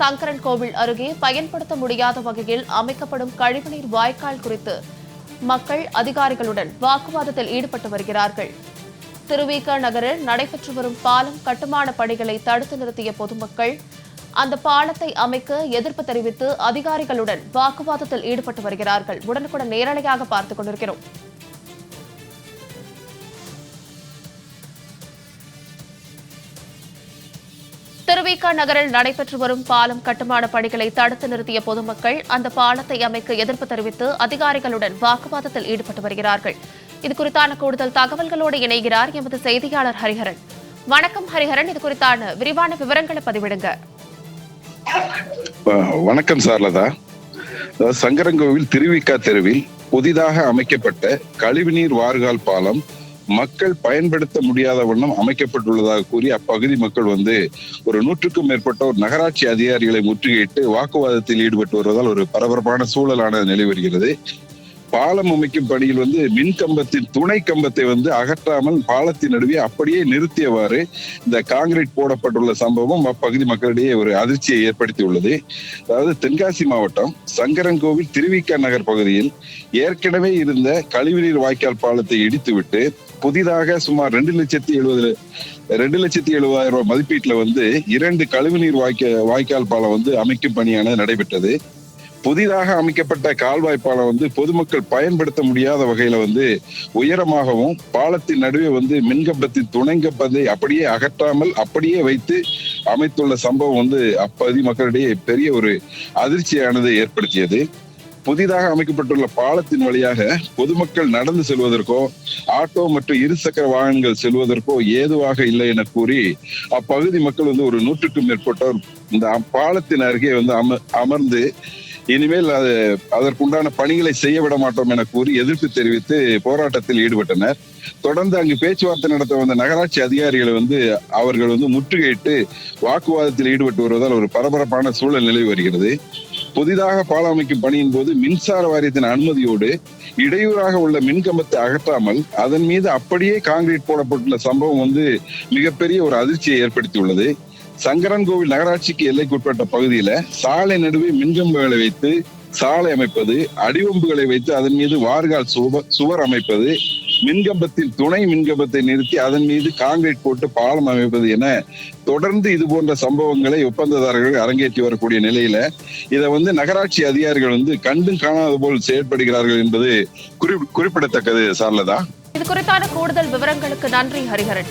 சங்கரன் கோவில் அருகே பயன்படுத்த முடியாத வகையில் அமைக்கப்படும் கழிவுநீர் வாய்க்கால் குறித்து மக்கள் அதிகாரிகளுடன் வாக்குவாதத்தில் ஈடுபட்டு வருகிறார்கள். திருவிக நகரில் நடைபெற்று வரும் பாலம் கட்டுமான பணிகளை தடுத்து நிறுத்திய பொதுமக்கள் அந்த பாலத்தை அமைக்க எதிர்ப்பு தெரிவித்து அதிகாரிகளுடன் வாக்குவாதத்தில் ஈடுபட்டு வருகிறார்கள். உடனுக்குடன் நேரலையாக பார்த்துக் கொண்டிருக்கிறோம். திருவிக நகரில் நடைபெற்று வரும் பாலம் கட்டுமான பணிகளை தடுத்து நிறுத்திய பொதுமக்கள் அந்த பாலத்தை அமைக்க எதிர்ப்பு தெரிவித்து அதிகாரிகளுடன் வாக்குவாதத்தில் ஈடுபட்டு வருகிறார்கள். இது குறித்தான கூடுதல் தகவல்களோடு இணைகிறார் எமது செய்தியாளர் ஹரிஹரன். வணக்கம் ஹரிஹரன். இது குறித்தான விரிவான விவரங்களை பதிவிடுங்க. வணக்கம் சார்லதா. அதாவது சங்கரங்கோவில் திருவிக்கா தெருவில் புதிதாக அமைக்கப்பட்ட கழிவுநீர் வார்கால் பாலம் மக்கள் பயன்படுத்த முடியாத வண்ணம் அமைக்கப்பட்டுள்ளதாக கூறி அப்பகுதி மக்கள் வந்து ஒரு நூற்றுக்கும் மேற்பட்டோர் நகராட்சி அதிகாரிகளை முற்றுகையிட்டு வாக்குவாதத்தில் ஈடுபட்டு வருவதால் ஒரு பரபரப்பான சூழலான நிலை வருகிறது. பாலம் அமைக்கும் பணியில் வந்து மின் கம்பத்தின் துணை கம்பத்தை வந்து அகற்றாமல் பாலத்தின் நடுவே அப்படியே நிறுத்தியவாறு இந்த காங்கிரீட் போடப்பட்டுள்ள சம்பவம் அப்பகுதி மக்களிடையே ஒரு அதிர்ச்சியை ஏற்படுத்தியுள்ளது. அதாவது தென்காசி மாவட்டம் சங்கரன்கோவில் திருவிக்கா நகர் பகுதியில் ஏற்கனவே இருந்த கழிவுநீர் வாய்க்கால் பாலத்தை இடித்துவிட்டு புதிதாக சுமார் ரெண்டு லட்சத்தி எழுபது ரெண்டு லட்சத்தி எழுபதாயிரம் ரூபாய் மதிப்பீட்டுல வந்து இரண்டு கழிவுநீர் வாய்க்க வாய்க்கால் பாலம் வந்து அமைக்கும் பணியானது நடைபெற்றது. புதிதாக அமைக்கப்பட்ட கால்வாய் பாலம் வந்து பொதுமக்கள் பயன்படுத்த முடியாத வகையில வந்து உயரமாகவும் பாலத்தின் நடுவே வந்து மின்கம்பத்தின் துணைங்கப்பதை அப்படியே அகற்றாமல் அப்படியே வைத்து அமைத்துள்ள சம்பவம் வந்து அப்பகுதி மக்களிடையே பெரிய ஒரு அதிர்ச்சியானது ஏற்படுத்தியது. புதிதாக அமைக்கப்பட்டுள்ள பாலத்தின் வழியாக பொதுமக்கள் நடந்து செல்வதற்கோ ஆட்டோ மற்றும் இருசக்கர வாகனங்கள் செல்வதற்கோ ஏதுவாக இல்லை என கூறி அப்பகுதி மக்கள் வந்து ஒரு நூற்றுக்கும் மேற்பட்டோர் இந்த பாலத்தின் அருகே வந்து அம அமர்ந்து இனிமேல் அது அதற்குண்டான பணிகளை செய்ய விட மாட்டோம் என கூறி எதிர்ப்பு தெரிவித்து போராட்டத்தில் ஈடுபட்டனர். தொடர்ந்து அங்கு பேச்சுவார்த்தை நடத்த வந்த நகராட்சி அதிகாரிகளை வந்து அவர்கள் வந்து முற்றுகையிட்டு வாக்குவாதத்தில் ஈடுபட்டு வருவதால் ஒரு பரபரப்பான சூழல் நிலவி வருகிறது. புதிதாக பாலம் அமைக்கும் பணியின் போது மின்சார வாரியத்தின் அனுமதியோடு இடையூறாக உள்ள மின்கம்பத்தை அகற்றாமல் அதன் மீது அப்படியே காங்கிரீட் போடப்பட்டுள்ள சம்பவம் வந்து மிகப்பெரிய ஒரு அதிர்ச்சியை ஏற்படுத்தியுள்ளது. சங்கரன் கோவில் நகராட்சிக்கு எல்லைக்குட்பட்ட பகுதியில சாலை நடுவே மின்கம்பங்களை வைத்து சாலை அமைப்பது அடிவம்புகளை வைத்து அதன் மீது வார்கால் சுவர் அமைப்பது மின்கம்பத்தில் துணை மின்கம்பத்தை நிறுத்தி அதன் மீது காங்கிரீட் போட்டு பாலம் அமைப்பது என தொடர்ந்து இது போன்ற சம்பவங்களை ஒப்பந்ததாரர்கள் அரங்கேற்றி வரக்கூடிய நிலையில இதை வந்து நகராட்சி அதிகாரிகள் வந்து கண்டும் காணாத போல் செயற்படுகிறார்கள் என்பது குறிப்பிடத்தக்கது சார்லதா. இது குறித்தான கூடுதல் விவரங்களுக்கு நன்றி ஹரிஹரன்.